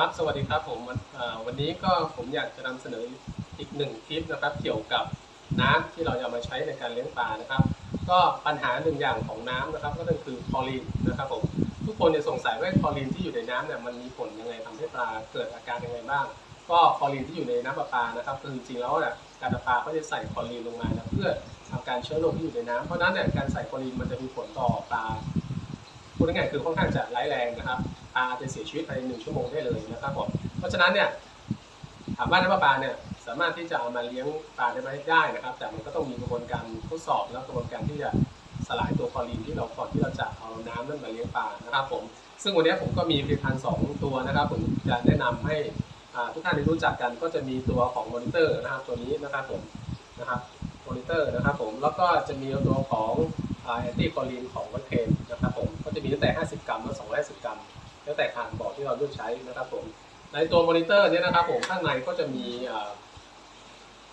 ครับ สวัสดีครับผมวันนี้ก็ผมอยากจะนำเสนออีกหนึ่งคลิปนะครับ เกี่ยวกับน้ำที่เราจะมาใช้ในการเลี้ยงปลานะครับ ก็ปัญหาหนึ่งอย่างของน้ำนะครับ ก็คือคลอรีนนะครับผมทุกคนจะสงสัยว่าคลอรีนที่อยู่ในน้ำเนี่ยมันมีผลยังไงทำให้ปลาเกิดอาการยังไงบ้าง ก็คลอรีนที่อยู่ในน้ำประปานะครับคือจริงๆแล้วเนี่ยการประปาก็จะใส่คลอรีนลงมานะเพื่อทำการเชื้อโรคที่อยู่ในน้ำเพราะนั้นเนี่ยการใส่คลอรีนมันจะมีผลต่อปลา พูดง่ายๆคือค่อนข้างจะร้ายแรงนะครับปลาจะเสียชีวิตภายในหนึ่งชั่วโมงได้เลยนะครับผมเพราะฉะนั้นเนี่ยถามว่าน้ำประปาเนี่ยสามารถที่จะเอามาเลี้ยงปลาได้ไหมได้นะครับ แต่มันก็ต้องมีกระบวนการทดสอบแล้วกระบวนการที่จะสลายตัวคลอรีนที่เราก่อนที่เราจะเอาน้ำนั้นมาเลี้ยงปลานะครับผมซึ่งวันนี้ผมก็มีผลิตภัณฑ์สองตัวนะครับ ผมจะแนะนำให้ทุกท่านได้รู้จักกันก็จะมีตัวของมอนิเตอร์นะครับตัวนี้นะครับผมนะครับมอนิเตอร์นะครับผมแล้วก็จะมีตัวของแอนตี้คอลีนของวัตเทน มีตั้งแต่ 50 กรัมและ250 กรัม แล้วแต่ขนาดบ่อที่เราเลือกใช้นะครับผม ในตัวมอนิเตอร์เนี่ยนะครับผมข้างในก็จะมี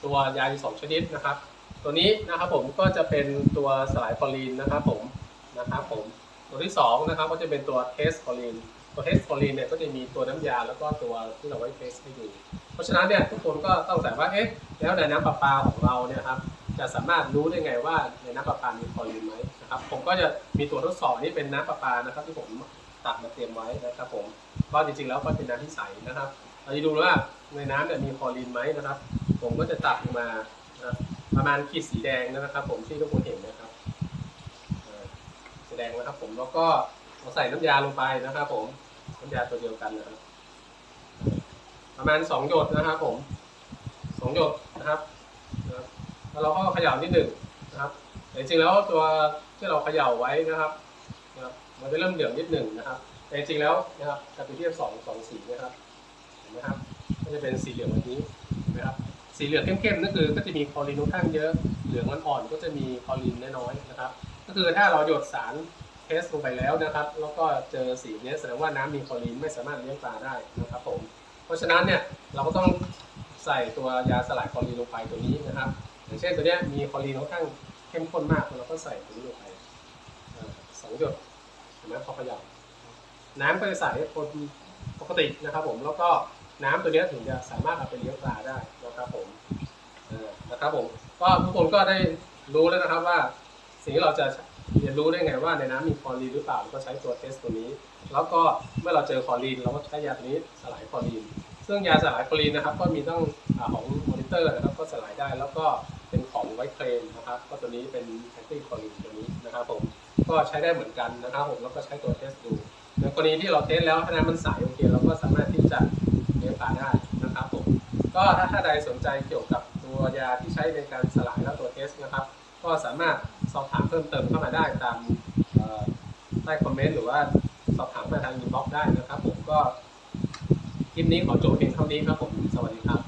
ตัวยาอยู่สองชนิดนะครับ ตัวนี้นะครับผมก็จะเป็นตัวสลายคอลีนนะครับผมนะครับผม ตัวที่สองนะครับก็จะเป็นตัวเทสคอลีน ตัวเทสคอลีนเนี่ยก็จะมีตัวน้ำยาแล้วก็ตัวที่เราไว้เทสให้ดู เพราะฉะนั้นเนี่ยทุกคนก็ต้องสงสัยว่าเอ๊ะแล้วในน้ำประปาของเราเนี่ยครับ จะสามารถรู้ได้ไงว่าในน้ำประปามีคลอรีนไหมนะครับ ผมก็จะมีตัวทดสอบนี่เป็นน้ำประปานะครับ ที่ผมตัดมาเตรียมไว้นะครับ ผมก็จริงๆแล้วก็เป็นน้ำที่ใสนะครับ เราจะดูว่าในน้ำเนี่ยมีคลอรีนไหมนะครับ ผมก็จะตัดมาประมาณขีดสีแดงนะครับ ผมที่ทุกคนเห็นนะครับสีแดงนะครับ ผมแล้วก็เราใส่น้ำยาลงไปนะครับ ผมน้ำยาตัวเดียวกันนะครับประมาณสองหยดนะครับ ผมสองหยดนะครับ แล้วเราก็เขย่านิดหนึ่งนะครับ แต่จริงแล้วตัวที่เราเขย่าไว้นะครับนะครับ มันจะเริ่มเหลืองนิดหนึ่งนะครับ แต่จริงแล้วนะครับจะไปเทียบสองสองสีนะครับ เห็นไหมครับ ก็จะเป็นสีเหลืองแบบนี้นไหมครับ สีเหลืองเข้มๆนั่นคือก็จะมีคอรีนค่อนข้างเยอะ เหลืองอ่อนๆก็จะมีคอรีนน้อยๆนะครับ ก็คือถ้าเราหยดสารเทสลงไปแล้วนะครับ แล้วก็เจอสีนี้แสดงว่าน้ำมีคลอรีนไม่สามารถเลี้ยงปลาได้นะครับผม เพราะฉะนั้นเนี่ยเราก็ต้องใส่ตัวยาสลายคลอรีนลงไปตัวนี้นะครับ อย่างเช่นตัวเนี้ยมีคอรีนค่อนข้างเข้มข้นมากเราก็ใส่ตัวนี้ลงไปสองหยดเห็นไหมพอขยับน้ำก็จะใส่คนปกตินะครับผมแล้วก็น้ำตัวนี้ถึงจะสามารถเอาไปเลี้ยงปลาได้นะครับผมนะครับผมก็ทุกคนก็ได้รู้แล้วนะครับว่า สิ่งที่เราจะเรียนรู้ได้ไงว่าในน้ำมีคลอรีนหรือเปล่าเราก็ใช้ตัวเทสตัวนี้ แล้วก็เมื่อเราเจอคลอรีนเราก็ใช้ยาตัวนี้สลายคลอรีน ซึ่งยาสลายคลอรีนนะครับ ก็มีตั้งอของมอนิเตอร์นะครับก็สลายได้แล้วก็ เป็นของไวท์เครมนะครับ ก็ตัวนี้เป็นแอนตี้คอรีนตัวนี้นะครับผมก็ใช้ได้เหมือนกันนะครับผมแล้วก็ใช้ตัวเทสดูในกรณีที่เราเทสแล้วถ้าน้ำมันใสโอเคเราก็สามารถที่จะเลี้ยงปลาได้นะครับผมก็ถ้าถ้าใดสนใจเกี่ยวกับตัวยาที่ใช้ในการสลายแล้วตัวเทสนะครับ ก็สามารถสอบถามเพิ่มเติมเข้ามาได้ตามใต้คอมเมนต์หรือว่าสอบถามมาทางอินบ็อกซ์ได้นะครับ ผมก็คลิปนี้ขอจบเพียงเท่านี้ครับผมสวัสดีครับ